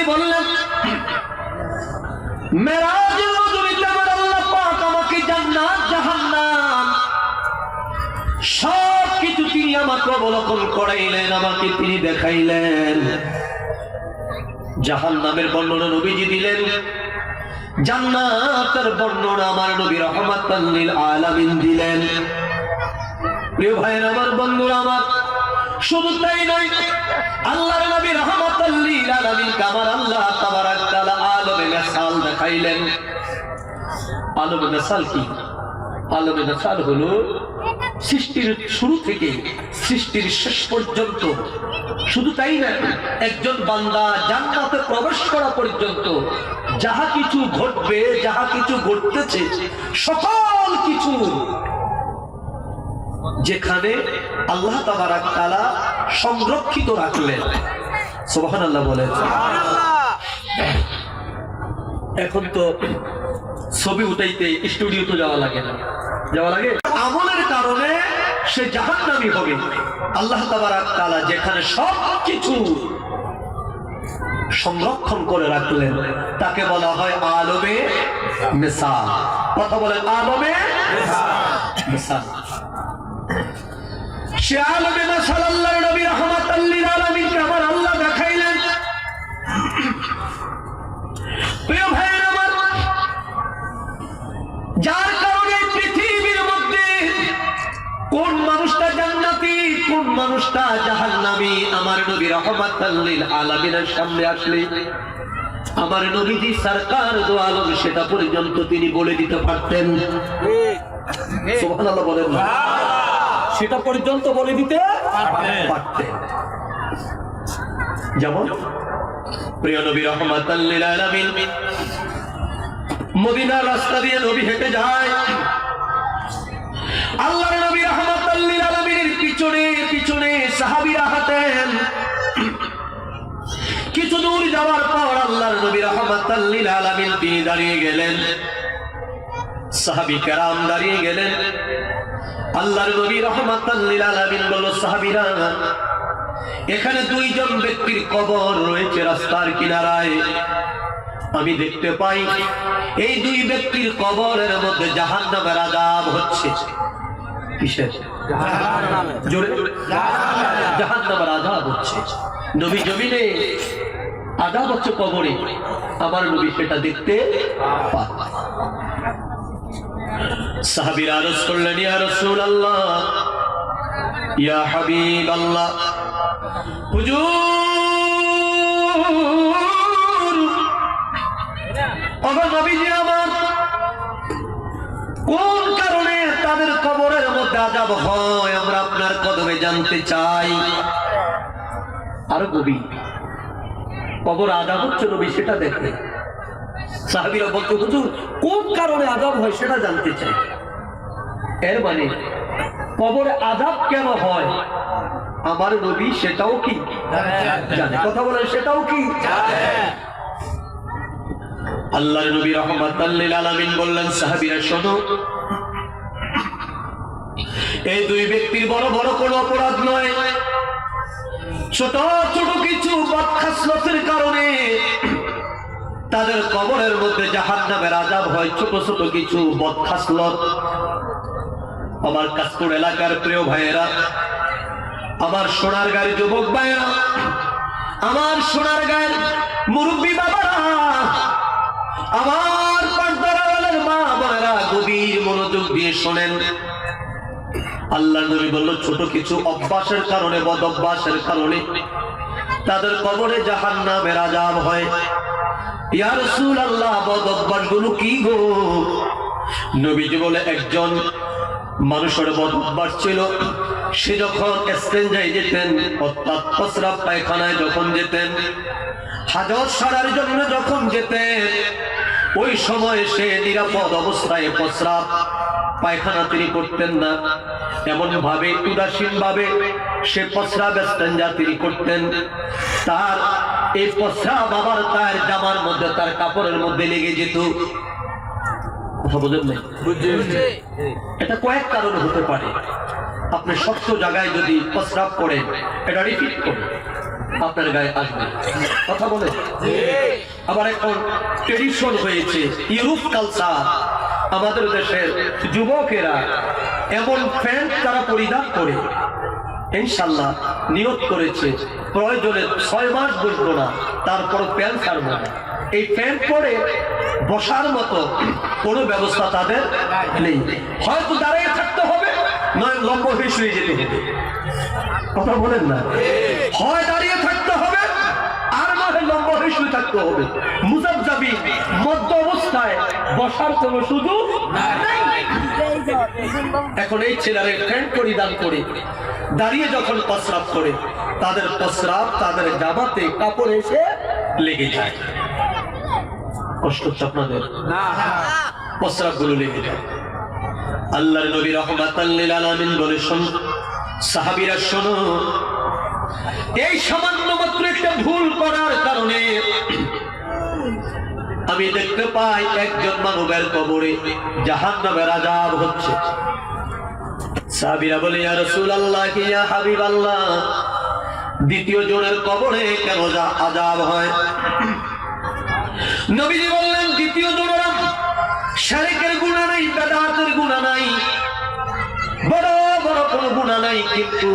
তিনি বললেন জাহান নামের বর্ণনা নবীজি দিলেন। জান্নাতের বর্ণনা আমার নবী রহমাতাল্লিল আলামিন দিলেন। প্রিয় ভাইয়ের, আমার বন্ধুরা, আমার শুধু তাই নয়, আল্লাহর নবী রহমাতাল্লিল আলামিন কামার আল্লাহ তাবারাক তাআলা আলমে মেসাল দেখাইলেন। আলমে মেসাল কি? আলমে মেসাল হলো সৃষ্টির শুরু থেকে সৃষ্টির শেষ পর্যন্ত। শুধু তাই না একজন বান্দা জান্নাতে প্রবেশ করা পর্যন্ত যাহা কিছু ঘটবে, যাহা কিছু ঘটতেছে, সকল কিছু যেখানে আল্লাহ তাআলা সংরক্ষিত রাখলেন। সুবহানাল্লাহ বলেন। এখন তো ছবি উঠাইতে স্টুডিওতে যাওয়া লাগে না। যাওয়া লাগে? আমলের কারণে সে জাহান্নামী হবে। আল্লাহ তাআলা যেখানে সব কিছু সংরক্ষণ করে রাখলেন, তাকে বলা হয় আলমে মিসাল। কথা বলেন, আলমে মিসাল। সে আলমে মিসাল আল্লাহর নবী রাহমাতাল লিল আলামিনকে আমার আল্লাহ দেখাইলেন। প্রিয় ভাইয়ের আমার যার কারণে পৃথিবীর মধ্যে কোন মানুষটা জান্নাতি কোন মানুষটা জাহান্নামী আমার নবী রহমাতাল লিল আলামিনের সামনে আসলে আমার নবীজি সরকার দো আলম সেটা পর্যন্ত তিনি বলে দিতে পারতেন। সুবহানাল্লাহ বলেন না। সেটা পর্যন্ত বলে দিতে পারতেন। যেমন, প্রিয় নবী রহমাতাল লিল আলামিন, মদিনার রাস্তা দিয়ে নবী হেঁটে যায়। আল্লাহর নবী রহমাতাল্লিল আলামিনের পিছনে পিছনে সাহাবীরা হাঁটেন। কিছু দূর যাওয়ার পর আল্লাহর নবী রহমাতাল্লিল আলামিন তিনি দাঁড়িয়ে গেলেন। সাহাবী কেরাম দাঁড়িয়ে গেলেন। আল্লাহর নবী রহমাতাল্লিল আলামিন বলল, সাহাবীরা, এখানে দুইজন ব্যক্তির কবর রয়েছে রাস্তার কিনারায়। আমি দেখতে পাই, এই দুই ব্যক্তির কবরের মধ্যে জাহান নামের আজাব হচ্ছে। কিসের? জোরে জাহান নামের আজাব হচ্ছে। নবী জমিনে আজাব হচ্ছে কবরে। আমার নবী সেটা দেখতে পান ইয়া হুজুর, আমার কোন কারণে তাদের কবরের মধ্যে আজাব হয় আমরা আপনার কদমে জানতে চাই? আরও কবি কবর আজাব হচ্ছে নবী, সেটা দেখে। সাহাবিরা বলতো হুজুর কোন কারণে আজাব হয় সেটা জানতে চাই। এর মানে কবরে আজাব কেন হয়? আমার নবী সেটাও কি জানে? কথা বলেন সেটাও কি আল্লাহর নবী রহমাতাল্লিল আলামিন বললেন সাহাবীরা শোনো। এই দুই ব্যক্তির বড় বড় কোনো অপরাধ নয়। ছোট ছোট কিছু বদখাসলতের কারণে তাদের কবরের মধ্যে জাহান্নামের আজাব হয়, ছোট ছোট কিছু বদখাসলত। আমার কাশপুর এলাকার প্রিয় ভাইয়েরা, আমার সোনার গাড়ি যুবক ভাইয়েরা, আমার সোনার গায়ের মুরব্বী বাবারা, আমার পাঁচদারালের মা বোনেরা, গভীর মনোযোগ দিয়ে শোনেন। আল্লাহ নবী বলল, ছোট কিছু অভ্যাসের কারণে, বদ অভ্যাসের কারণে তাদের কবরে জাহান নামের আজাব হয়। ইয়া বদ অভ্যাসগুলো কি গো? নবীজি বলে, একজন মানুষের বদ ছিল, সে যখন এক্সচেঞ্জায় যেতেন, অর্থাৎ প্রস্রাব পায়খানায় যখন যেতেন, হাজত সারার জন্য যখন যেতেন, ওই সময় সে নিরাপদ অবস্থায় প্রস্রাব পায়খানা তিনি করতেন না। এমন ভাবে উদাসীন ভাবে সে প্রস্রাব স্টেঞ্জা তিনি করতেন। তার এই প্রস্রাব আবার তার জামার মধ্যে তার কাপড়ের মধ্যে লেগে যেত। এটা কয়েক কারণে হতে পারে। আপনি শক্ত জায়গায় যদি প্রস্রাব করেন এটা রিপিট করুন। আপনার গায়ে আসবে। কথা বলে আবার এখন ট্রেডিশন হয়েছে ইউরোপ কালচার আমাদের দেশের যুবকেরা এমন প্যান্ট তারা পরিধান করে। ইনশাল্লাহ নিয়োগ করেছে। প্রয়োজনে ছয় মাস বসবো না তারপর প্যান্ট ছাড়বো না। এই প্যান্ট পরে বসার মতো কোনো ব্যবস্থা তাদের নেই। হয়তো দাঁড়িয়ে থাকতে হবে, নয় লম্ব হয়ে শুয়ে যেতে হবে। কথা বলেন না। হয় দাঁড়িয়ে থাকতে হবে, আর নয় লম্ব হয়ে শুয়ে থাকতে হবে। মুজাবজাবি মধ্য বসার কোনো সুযোগ এখন এই ছেলেরা পরিধান করে দাঁড়িয়ে যখন প্রস্রাব করে তাদের প্রস্রাব তাদের জামাতে কাপড় এসে লেগে যায়। কষ্ট হচ্ছে আপনাদের? প্রস্রাবগুলো লেগে যায়। আল্লাহর নবী রহমাতাল্লিল আলামিন বলে শোন সাহাবীরা শোনো এই সামান্য মাত্র একটা ভুল করার কারণে আমি দেখতে পাই একজন মানবের কবরে জাহান নামের আজাব হচ্ছে। সাহাবীরা বলে, ইয়া রাসূলুল্লাহ, ইয়া হাবিবাল্লাহ, দ্বিতীয় জনের কবরে কেন যা আজাব হয়? নবীজি বললেন, দ্বিতীয় জনেরা শারিকের গুণা নাই, বেদাতের গুণা নাই। বড় বড় কোনো গুণা নাই, কিন্তু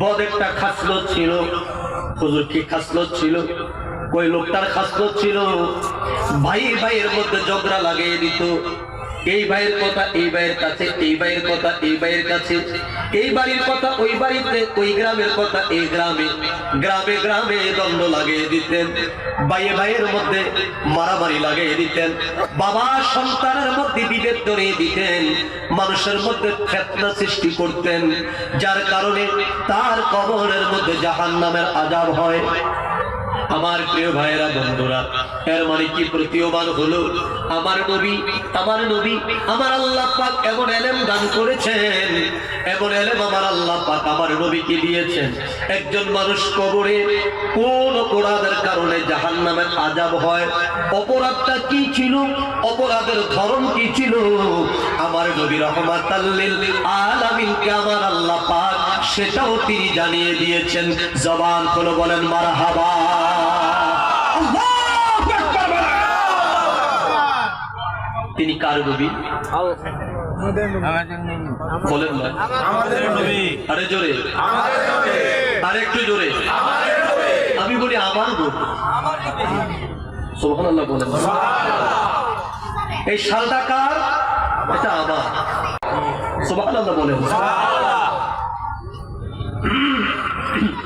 বদ একটা খাসলত ছিল। হুজুর, কি খাসলত ছিল? ওই লোকটার খাসলত ছিল ভাই, ভাইয়ের মধ্যে ঝগড়া লাগিয়ে দিত। এই ভাইয়ের কথা, এই ভাইয়ের কাছে, এই ভাইয়ের কথা, এই ভাইয়ের কাছে। এই বাড়ির কথা, ওই বাড়িতে, ওই গ্রামের কথা, এই গ্রামে গ্রামে গ্রামে দ্বন্দ্ব লাগিয়ে দিতেন। ভাইয়ে, ভাইয়ের মধ্যে মারামারি লাগিয়ে দিতেন। বাবা সন্তানের মধ্যে বিভেদ ধরিয়ে দিতেন। মানুষের মধ্যে ফেতনা সৃষ্টি করতেন। যার কারণে তার কবরের মধ্যে জাহান নামের আজাব হয়। আমার প্রিয় ভাইয়েরা, বন্ধুরা, এর মানে কি প্রতীয়মান হলো? আমার নবী আমার নবী, আমার আল্লাহ পাক এমন এলেম দান করেছেন, এমন এলেম আমার আল্লাহ পাক আমার নবীকে দিয়েছেন। একজন মানুষ কবরে কোন অপরাধের কারণে জাহান নামের আজাব হয়, অপরাধটা কি ছিল, অপরাধের ধরন কি ছিল? আমার নবী রহমাত আলামিনকে আমার আল্লাহ পাক সেটাও তিনি জানিয়ে দিয়েছেন। জবান খুলে বলেন, মারহাবা। আল্লাহু তিনি কার নবী? বলেন না আরে জোরে। আরে একটু জোরে। আমি বলি আমার নবী। সুবহানাল্লাহ বলেন এই শালটা কার? এটা আমার সুবহানাল্লাহ বলেন প্রিয়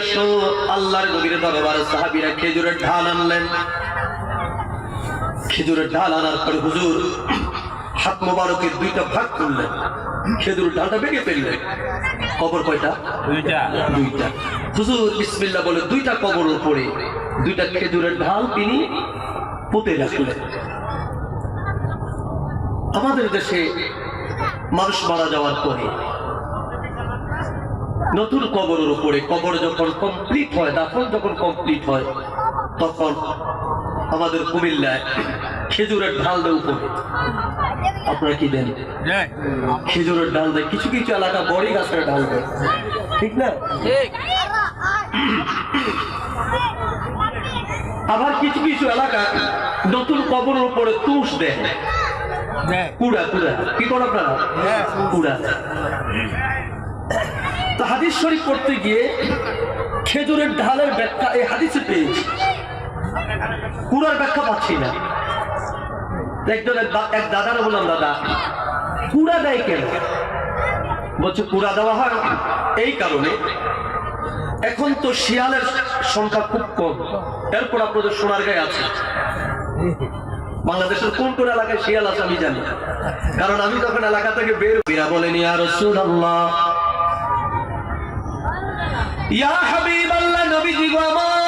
আসো আল্লাহর নবীর দরবারে সাহাবীরা খেজুরের ঢাল আনলেন। খেজুরের ঢাল আনার পরে হুজুর হাত মোবারকের দুইটা ভাগ করলেন। খেজুরের ঢালটা বেগে ফেললেন। কবর কয়টা? দুইটা। হুজুর বিসমিল্লাহ বলে দুইটা কবর উপরে দুইটা খেজুরের ঢাল তিনি পুঁতে রাখলেন। আমাদের দেশে মানুষ মারা যাওয়ার পরে নতুন কবরের উপরে কবর যখন কমপ্লিট হয় দাফন যখন কমপ্লিট হয় তখন আমাদের কুমিল্লায় খেজুরের ঢাল দেয় উপরে। আপনারা কি দেন খেজুরের ডাল দেয়। কিছু কিছু এলাকা বড়ি গাছের ডাল দেয়। ঠিক না? আবার কিছু কিছু এলাকা নতুন কবরের উপরে তুষ দেয়। কুড়া কুড়া। কি করেন আপনারা? কুড়া। তো হাদিস শরীফ করতে গিয়ে খেজুরের ঢালের ব্যাখ্যা, এই হাদিসে পেয়েছি। কুড়ার ব্যাখ্যা পাচ্ছি না। একজন এক দাদারা বললাম, দাদা, কুড়া দেয় কেন? বলছে, কুড়া দেওয়া হয় এই কারণে এখন তো শিয়ালের সংখ্যা খুব কম। এরপর আপনাদের সোনার গায়ে আছে। বাংলাদেশের কোন কোন এলাকায় শিয়াল আছে আমি জানি। কারণ আমি যখন এলাকা থেকে বের বলেনি আর ইয়া হাবিবাল্লাহ, নবীজি গো আমার।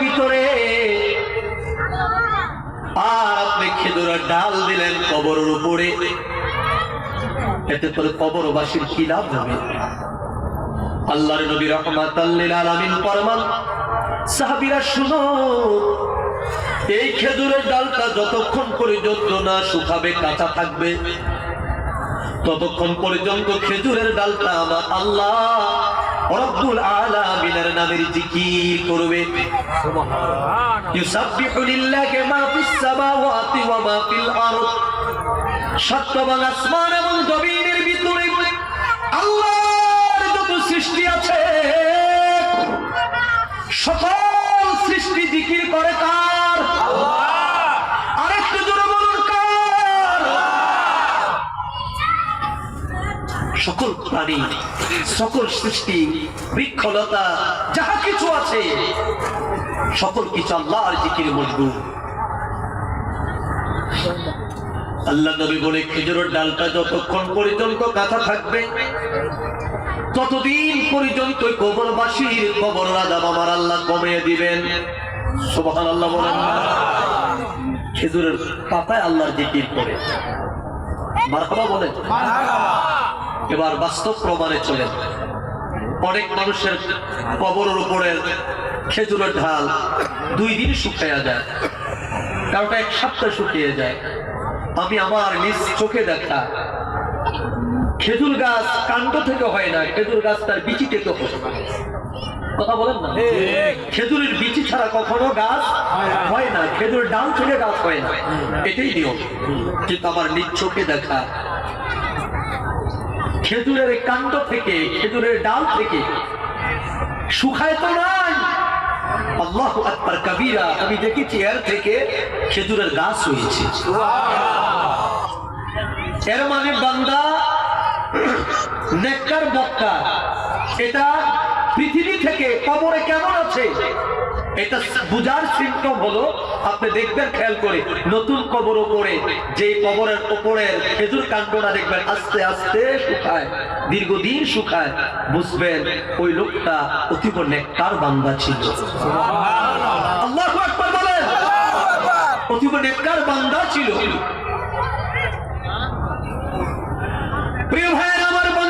ভিতরে। আর আপনি খেজুর খেজুরের ডাল দিলেন কবরের উপরে। এতে করে কবরবাসীর কি লাভ হবে? আল্লাহর নবী রহমাতাল্লিল আলামিন ফরমান, সাহাবীরা শুনো এই খেজুরের ডালটা যতক্ষণ পর্যন্ত না শুকাবে কাঁচা থাকবে ততক্ষণ পর্যন্ত খেজুরের ডালটা আমার আল্লাহ রব্বুল আলামিনের নামের জিকির করবে। ইউসাব্বিহু লিল্লাহি মা ফিস সামাওয়াতি ওয়া মা ফিল আরদ। সত্যবান আসমান এবং জমিনের ভিতরে আল্লাহর যত সৃষ্টি আছে সকল সৃষ্টি জিকির করে কার প্রাণী সকল সৃষ্টি, বৃক্ষলতা, যাহা কিছু আছে, সকল কিছু আল্লাহর জিকির মজবুত। আল্লাহ নবী বলে, খেজুরের ডালটা যতক্ষণ পর্যন্ত কাঁথা থাকবে, ততদিন পর্যন্ত কবরবাসীর কবর রাজা আমার আল্লাহ কমিয়ে দিবেন। সোবাহান আল্লাহ বলেন, খেজুরের পাতায় আল্লাহর জিকির করে মারহাবা বলেন। এবার বাস্তব প্রমাণে চলে। অনেক মানুষের কবরের উপরে খেজুরের ঢাল দুই দিন শুকাইয়া যায়। কারোটা এক সপ্তাহ শুকিয়ে যায়। আমি আমার নিজ চোখে দেখা। খেজুর গাছ কাণ্ড থেকে হয় না খেজুর গাছ তার বিচি থেকে হয়। কথা বলেন না? খেজুরের বিচি ছাড়া কখনো গাছ হয় না খেজুরের ডাল থেকে গাছ হয় না। এটাই নিয়ম। কিন্তু আমার নিজ চোখে দেখা খেজুরের কাণ্ড থেকে, খেজুরের ডাল থেকে। শুকায় তো নাই। আল্লাহ আকবার কবিরা, আমি দেখেছি এর থেকে খেজুরের গাছ হয়েছে এর মানে বান্দা, নেককার বক্কা এটা পৃথিবী থেকে কবরে কেমন আছে? এটা বুঝার সিমটম হলো আপনি দেখবেন, খেয়াল করে, নতুন কবর ওপরে যে কবরের ওপরের খেজুর কাণ্ডটা দেখবেন, আস্তে আস্তে শুকায়, দীর্ঘদিন শুকায়, বুঝবেন ওই লোকটা অতীব নেককার বান্দা ছিল। অতীব বান্দা ছিল। প্রিয় ভাইয়ের, আমার আমার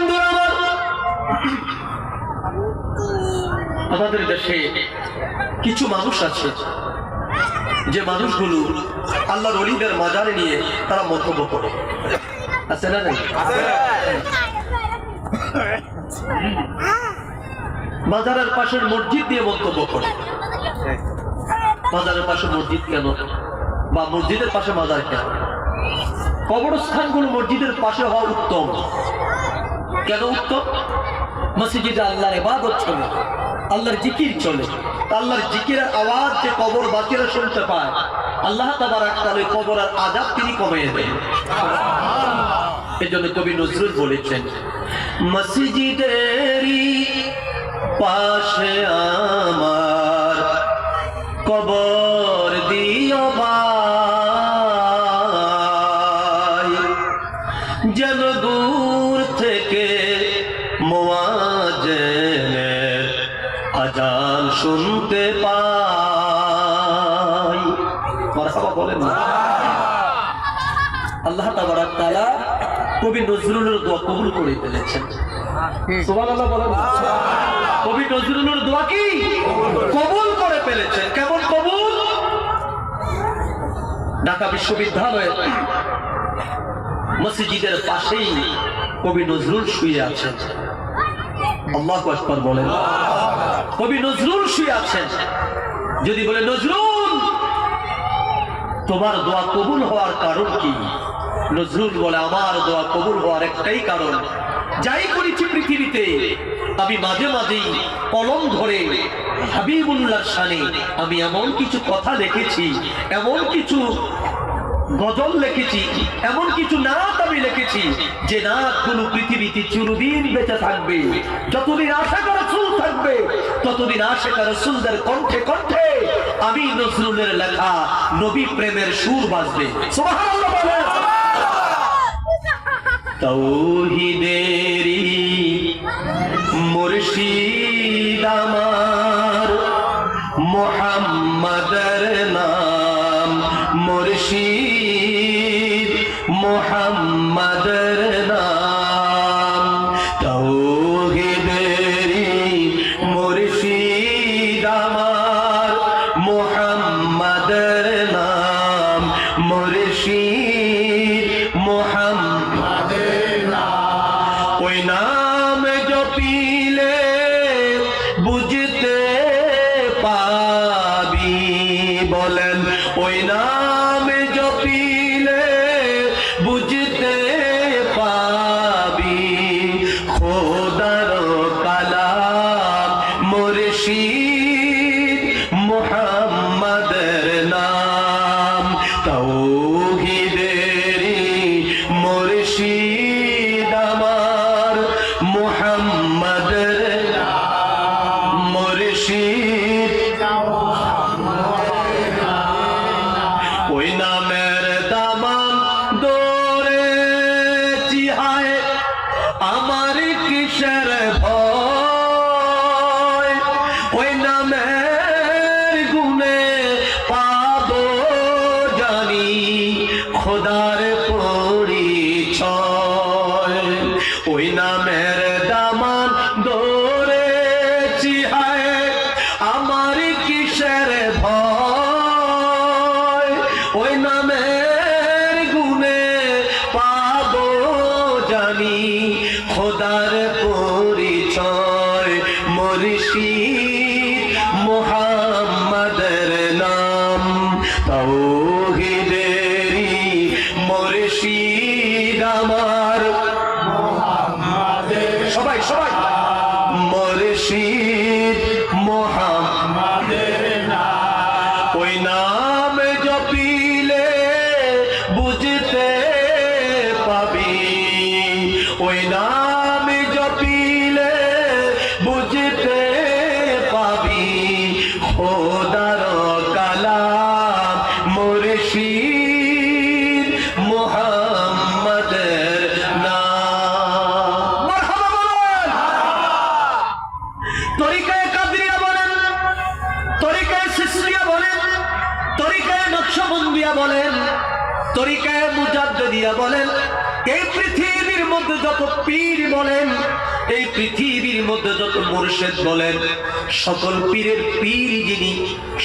আমাদের দেশে কিছু মানুষ আছে। যে মানুষগুলো আল্লাহ অলিদের মাজারে নিয়ে তারা মন্তব্য করে। আছে না নাই? মাজারের পাশের মসজিদ দিয়ে মন্তব্য করে। মাজারের পাশে মসজিদ কেন? বা মসজিদের পাশে মাজার কেন? কবরস্থানগুলো মসজিদের পাশে হওয়া উত্তম। কেন উত্তম? মসজিদে আল্লাহর ইবাদত চলে, আল্লাহর জিকির চলে। আল্লাহর জিকিরের আওয়াজ যে কবর বাকিরা শুনতে পায়, আল্লাহ তাবারাক তাআলা ওই কবরের আযাব তিনি কমিয়ে দেন। এজন্য কবি নজরুল বলেছেন, মসজিদেরই পাশে আমার কবর দিও ভাই। যেন দূর থেকে মোয়াজেনের আজান শুনতে কবি নজরুলের দোয়া কবুল করে ফেলেছেন। কবি নজরুলের দোয়া কি? কবুল করে ফেলেছেন। কেমন কবুল? ঢাকা বিশ্ববিদ্যালয়ে মসজিদের পাশেই কবি নজরুল শুয়ে আছেন। আল্লাহ আকবার বলেন। কবি নজরুল শুয়ে আছেন। যদি বলে নজরুল তোমার দোয়া কবুল হওয়ার কারণ কি? নজরুল বলে আমার দোয়া কবুল হওয়ার একটাই কারণ। যাই করেছি পৃথিবীতে, আমি মাঝে মাঝেই কলম ধরে হাবিবুল্লাহর শানে আমি এমন কিছু কথা লিখেছি, এমন কিছু গজল লিখেছি, এমন কিছু নাচ আমি লিখেছি যে নাচগুলো পৃথিবীতে চিরদিন বেঁচে থাকবে। যতদিন আশা করা চুল থাকবে, ততদিন আশা করা চুলদের কণ্ঠে কণ্ঠে আমি নজরুলের লেখা নবী প্রেমের সুর বাজবে। সুবহানাল্লাহ তৌহিদেরি মুর্শিদ আমার মোহাম্মদর নাম মুর্শিদ মোহাম্মদর নাম তৌহিদেরি মুর্শিদ আমার মোহাম্মদর নাম মুর্শিদ মোহাম্মদ My Mother. ওই নামের গুণে পাবো জানি খোদার ওই নাম মুর্শেদ বলেন, সকল পীরের পীর যিনি,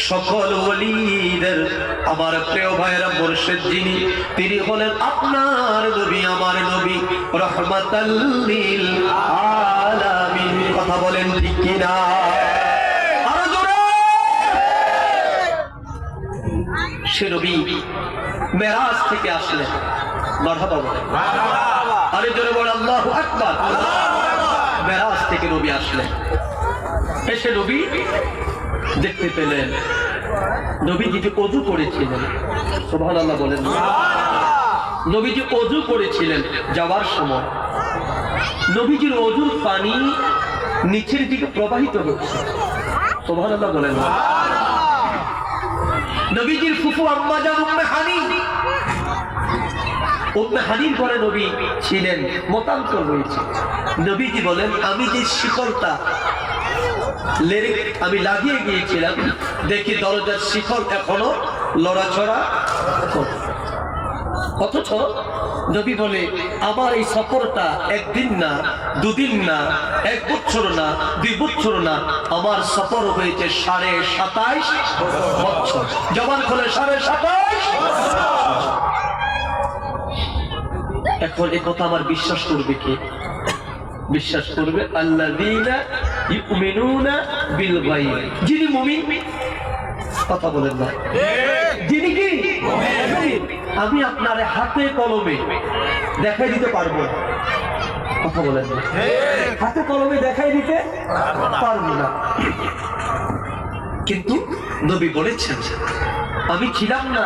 সকল ওলিদের, আমার প্রিয় ভাইয়েরা মুর্শেদ যিনি, তিনি হলেন আপনার নবী, আমার নবী রহমাতাল্লিল আলামিন। কথা বলেন ঠিক কিনা? সে নবী মেরাজ থেকে আসলেন। মারহাবা বলে আরে জোরে বলে আল্লাহু আকবার। মেরাজ থেকে নবী আসলেন। এসে নবী দেখতে পেলেন। নবীজি যে অজু করেছিলেন, সুবহানাল্লাহ বলেন নবীজি অজু করেছিলেন যাওয়ার সময়, নবীজির অজুর পানি নিচের দিকে প্রবাহিত হচ্ছে। সুবহানাল্লাহ বলেন নবীজির ফুফু আম্মা জান উম্মে হানি উম্মে হানির পরে নবী ছিলেন, মতান্তর রয়েছে নবীজি বলেন, আমি যে শিকলটা লেরে আমি লাগিয়ে গিয়েছিলাম। দেখি দরজার শিকল এখনও লড়াছড়া। অথচ নবী বলে, আমার এই সফরটা একদিন না, দুদিন না, এক বছর না, দুই বছর না, আমার সফর হয়েছে সাড়ে সাতাইশ বছর। জবান খোলে, সাড়ে সাতাইশ এখন এ কথা আমার বিশ্বাস করবে কে? বিশ্বাস করবে আল্লাহ বিল যিনি মুমিন কথা বলেন না। যিনি কি? আমি আপনার হাতে কলমে দেখাই দিতে পারব না। কথা বলেন না। হাতে কলমে দেখাই দিতে পারব না। কিন্তু নবী বলেছেন আমি ছিলাম না।